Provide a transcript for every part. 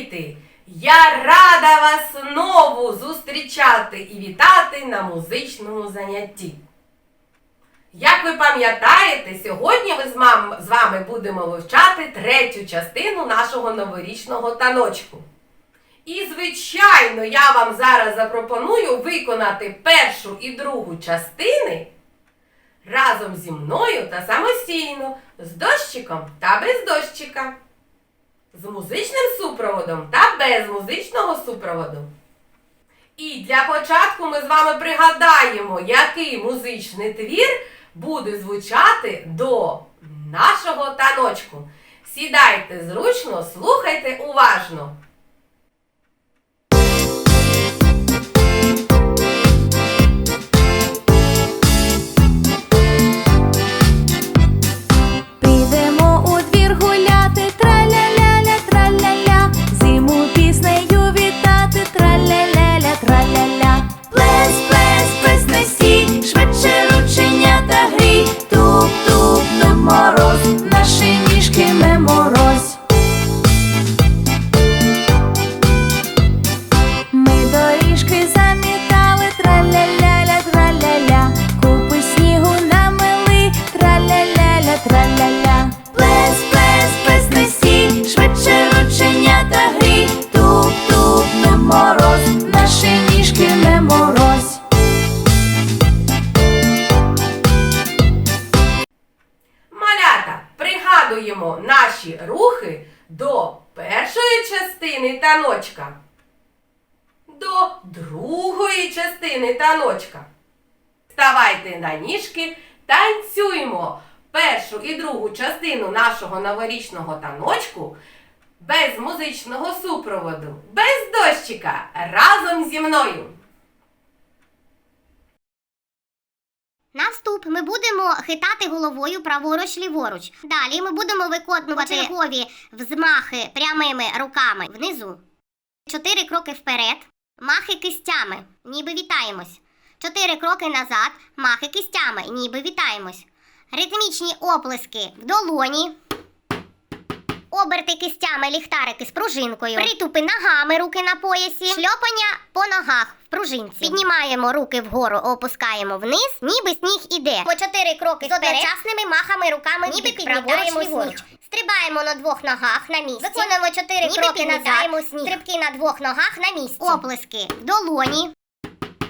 діти! Я рада вас знову зустрічати і вітати на музичному занятті. Як ви пам'ятаєте, сьогодні ми з, вами будемо вивчати третю частину нашого новорічного таночку. І, звичайно, я вам зараз запропоную виконати першу і другу частини разом зі мною та самостійно, з дощиком та без дощика з музичним супроводом та без музичного супроводу. І для початку ми з вами пригадаємо, який музичний твір буде звучати до нашого таночку. Сідайте зручно, слухайте уважно. Другої частини таночка. Ставайте на ніжки, танцюємо першу і другу частину нашого новорічного таночку без музичного супроводу, без дощика, разом зі мною. На вступ ми будемо хитати головою праворуч ліворуч. Далі ми будемо виконувати чергові взмахи прямими руками внизу. Чотири кроки вперед, махи кистями, ніби вітаємось. Чотири кроки назад, махи кистями, ніби вітаємось. Ритмічні оплески в долоні. Оберти кистями ліхтарики з пружинкою, притупи ногами, руки на поясі, шльопання по ногах в пружинці. Піднімаємо руки вгору, опускаємо вниз, ніби сніг іде. По чотири кроки з одночасними махами руками, ніби піднімаємо сніг. Стрибаємо на двох ногах на місці. Виконуємо чотири кроки назад, сніг. стрибки на двох ногах на місці. Оплески в долоні.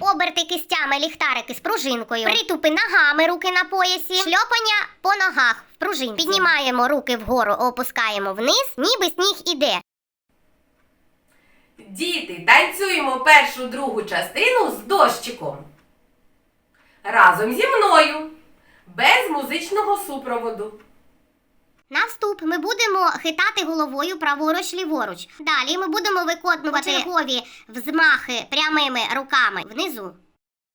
Оберти кистями ліхтарики з пружинкою, притупи ногами, руки на поясі, шльопання по ногах в пружинці. Піднімаємо руки вгору, опускаємо вниз, ніби сніг іде. Діти, танцюємо першу другу частину з дощиком. Разом зі мною, без музичного супроводу. На вступ ми будемо хитати головою праворуч ліворуч. Далі ми будемо виконувати чергові взмахи прямими руками внизу.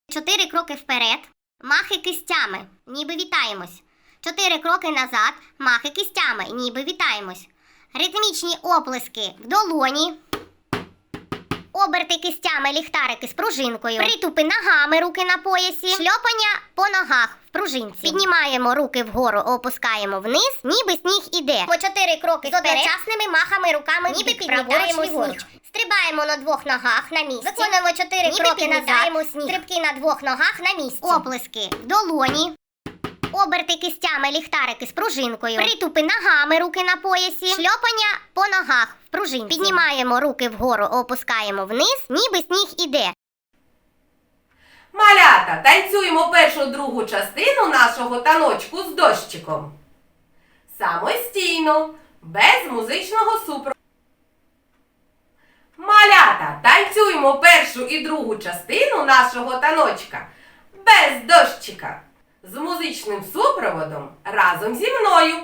Чотири кроки вперед, махи кистями, ніби вітаємось. Чотири кроки назад, махи кистями, ніби вітаємось. Ритмічні оплески в долоні. Оберти кистями ліхтарики з пружинкою, притупи ногами, руки на поясі, шльопання по ногах в пружинці. Піднімаємо руки вгору, опускаємо вниз, ніби сніг іде. По чотири кроки з одночасними махами руками, ніби піднімаємо сніг. Стрибаємо на двох ногах на місці. Виконуємо чотири кроки назад, сніг. стрибки на двох ногах на місці. Оплески в долоні. Оберти кистями ліхтарики з пружинкою, притупи ногами, руки на поясі, шльопання по ногах в пружинці. Піднімаємо руки вгору, опускаємо вниз, ніби сніг іде. Малята, танцюємо першу другу частину нашого таночку з дощиком. Самостійно, без музичного супроводу. Малята, танцюємо першу і другу частину нашого таночка без дощика. З музичним супроводом разом зі мною.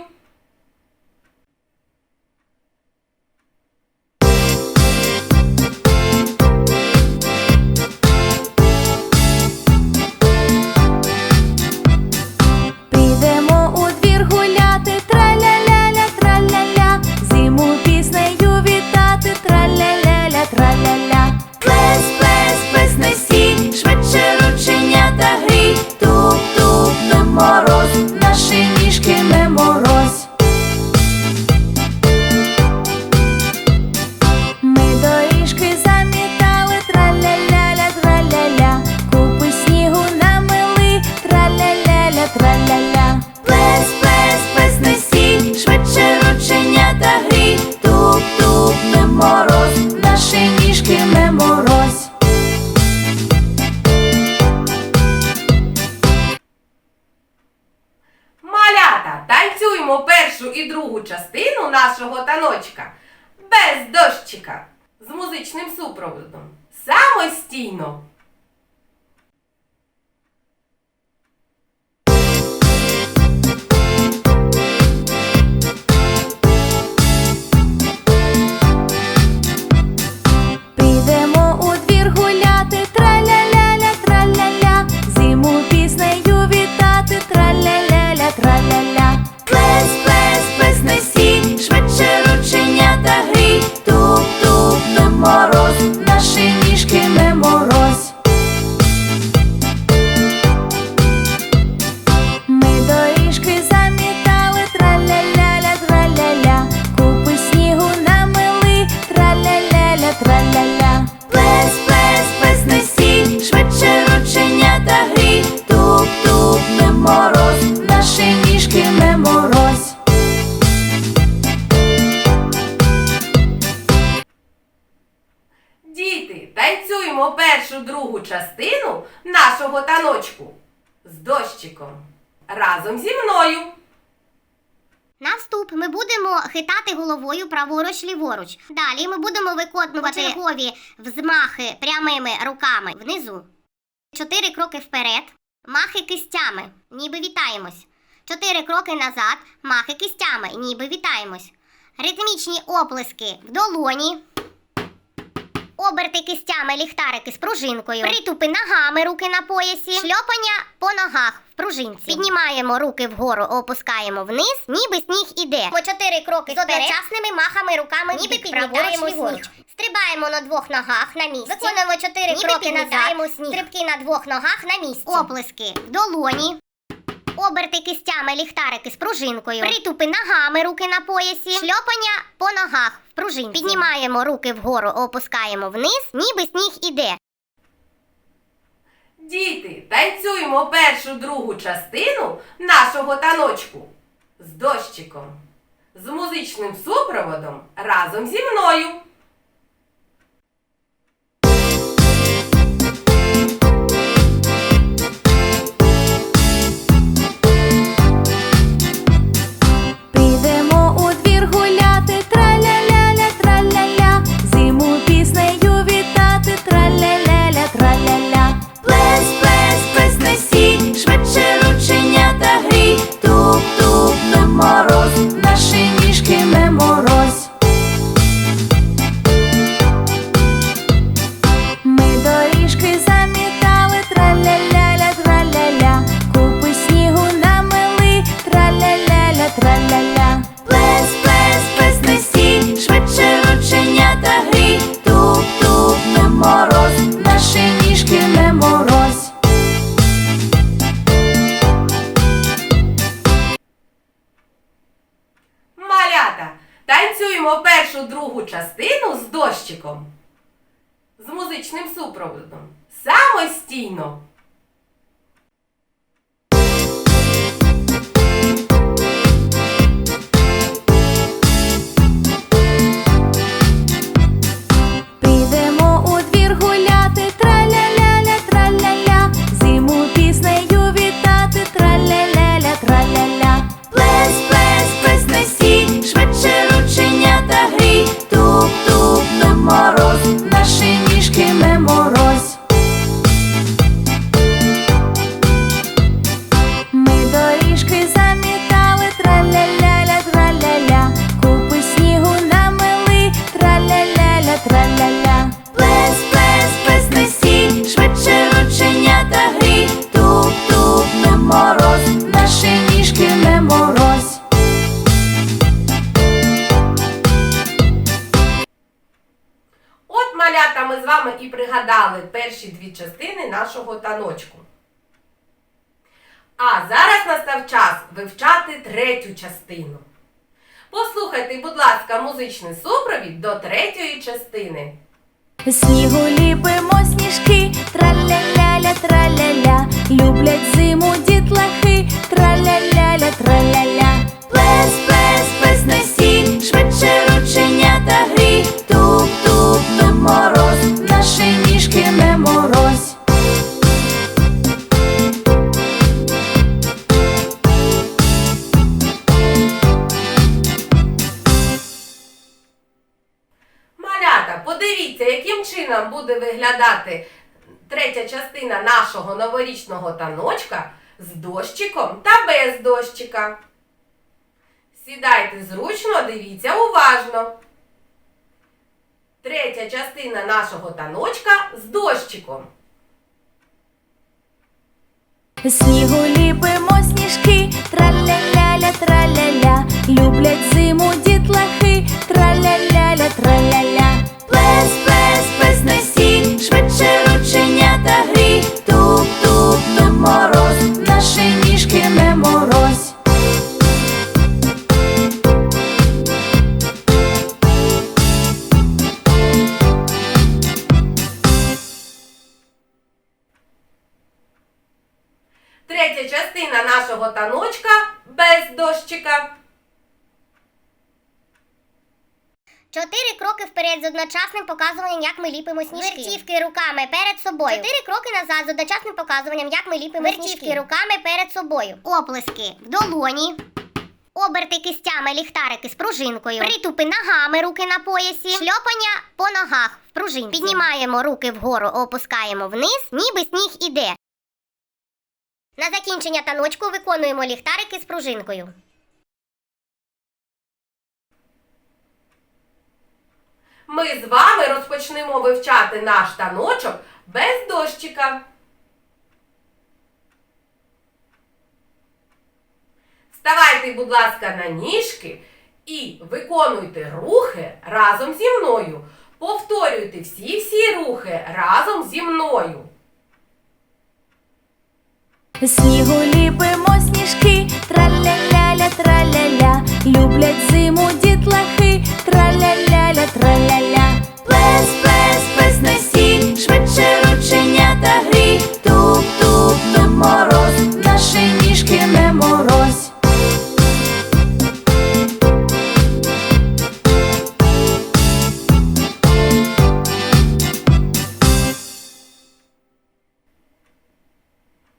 Дощика з музичним супроводом. Самостійно. Танцюємо першу другу частину нашого таночку з дощиком. Разом зі мною. На вступ ми будемо хитати головою праворуч ліворуч. Далі ми будемо виконувати чергові взмахи прямими руками внизу. Чотири кроки вперед, махи кистями, ніби вітаємось. Чотири кроки назад, махи кистями, ніби вітаємось. Ритмічні оплески в долоні. Оберти кистями ліхтарики з пружинкою, притупи ногами руки на поясі, шльопання по ногах в пружинці. Піднімаємо руки вгору, опускаємо вниз, ніби сніг іде. По чотири кроки з одночасними махами руками, ніби піднімаємо сніг. Стрибаємо на двох ногах на місці. Виконуємо чотири кроки назад, стрибки на двох ногах на місці. Оплески в долоні. Оберти кистями ліхтарики з пружинкою, притупи ногами руки на поясі, шльопання по ногах в пружинці. Піднімаємо руки вгору, опускаємо вниз, ніби сніг іде. Діти, танцюємо першу другу частину нашого таночку з дощиком, з музичним супроводом разом зі мною. Дощиком, з музичним супроводом. Самостійно. Пригадали перші дві частини нашого таночку. А зараз настав час вивчати третю частину. Послухайте, будь ласка, музичний супровід до третьої частини. Снігу ліпимо сніжки, третя частина нашого новорічного таночка з дощиком та без дощика? Сідайте зручно, дивіться уважно. Третя частина нашого таночка з дощиком. Снігу ліпимо сніжки, траля-ля-ля, траля-ля, люблять зиму дітлахи, траля-ля-ля, траля-ля. Плес, плес, плес на сі, швидше вперед з одночасним показуванням, як ми ліпимо сніжки. Вертівки руками перед собою. Чотири кроки назад з одночасним показуванням, як ми ліпимо Вертівки сніжки. руками перед собою. Оплески в долоні. Оберти кистями, ліхтарики з пружинкою. Притупи ногами, руки на поясі. Шльопання по ногах в пружинці. Піднімаємо руки вгору, опускаємо вниз, ніби сніг іде. На закінчення таночку виконуємо ліхтарики з пружинкою. Ми з вами розпочнемо вивчати наш таночок без дощика. Вставайте, будь ласка, на ніжки і виконуйте рухи разом зі мною. Повторюйте всі-всі рухи разом зі мною. Снігу ліпимо сніжки, траля-ля-ля, траля-ля, люблять зиму дітлахи, траля-ля-ля, траля-ля. Плес, плес, плес на сі, швидше рученята грі, туп, туп, туп мороз, наші ніжки не морозь.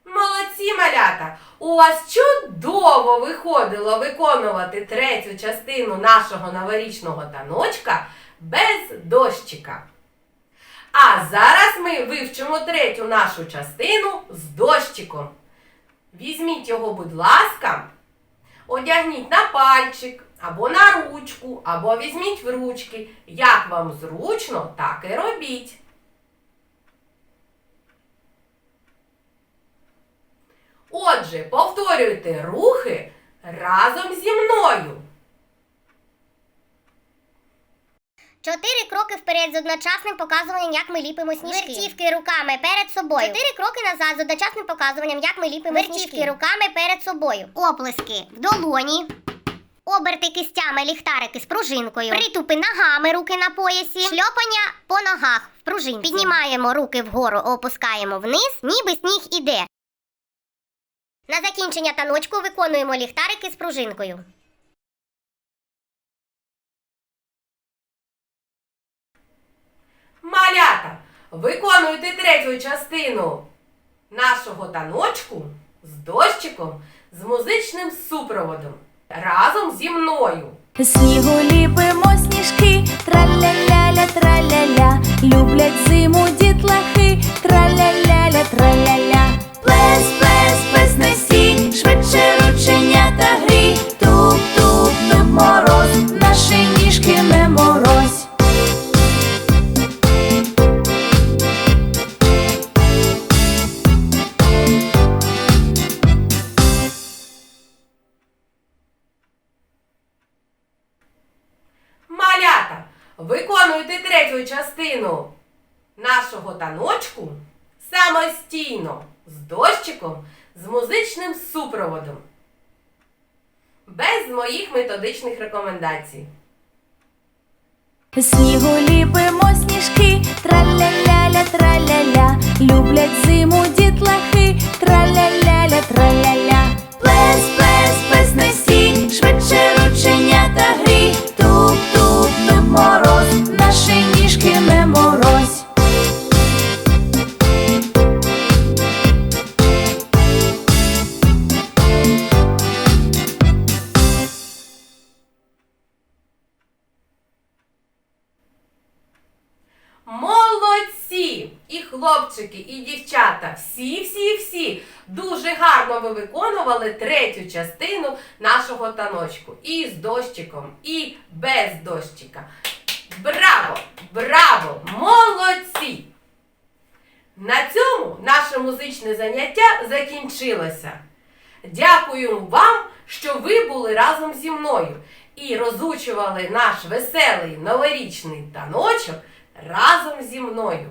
Молодці, малята! У вас чудово виходило виконувати третю частину нашого новорічного таночка без дощика. А зараз ми вивчимо третю нашу частину з дощиком. Візьміть його, будь ласка, одягніть на пальчик, або на ручку, або візьміть в ручки. Як вам зручно, так і робіть. Отже, повторюйте рухи разом зі мною. Чотири кроки вперед з одночасним показуванням, як ми ліпимо сніжки. Вертівки руками перед собою. Чотири кроки назад з одночасним показуванням, як ми ліпимо Вертівки сніжки. руками перед собою. Оплески в долоні. Оберти кистями, ліхтарики з пружинкою. Притупи ногами, руки на поясі. Шльопання по ногах в пружинці. Піднімаємо руки вгору, опускаємо вниз, ніби сніг іде. На закінчення таночку виконуємо ліхтарики з пружинкою. Малята, виконуйте третю частину нашого таночку з дощиком з музичним супроводом. Разом зі мною. Снігу ліпимо сніжки, траля-ля-ля, траля-ля, люблять зиму дітлахи, траля-ля-ля, траля-ля. Плес, плес, плес на сі, швидше рученята грі, туп, виконуйте третю частину нашого таночку самостійно з дощиком з музичним супроводом. Без моїх методичних рекомендацій. Снігу ліпимо сніжки, траля-ля-ля, траля-ля, люблять зиму дітлахи, траля-ля-ля, траля-ля. Всі, дуже гарно ви виконували третю частину нашого таночку. І з дощиком, і без дощика. Браво! Браво! Молодці! На цьому наше музичне заняття закінчилося. Дякую вам, що ви були разом зі мною і розучували наш веселий новорічний таночок разом зі мною.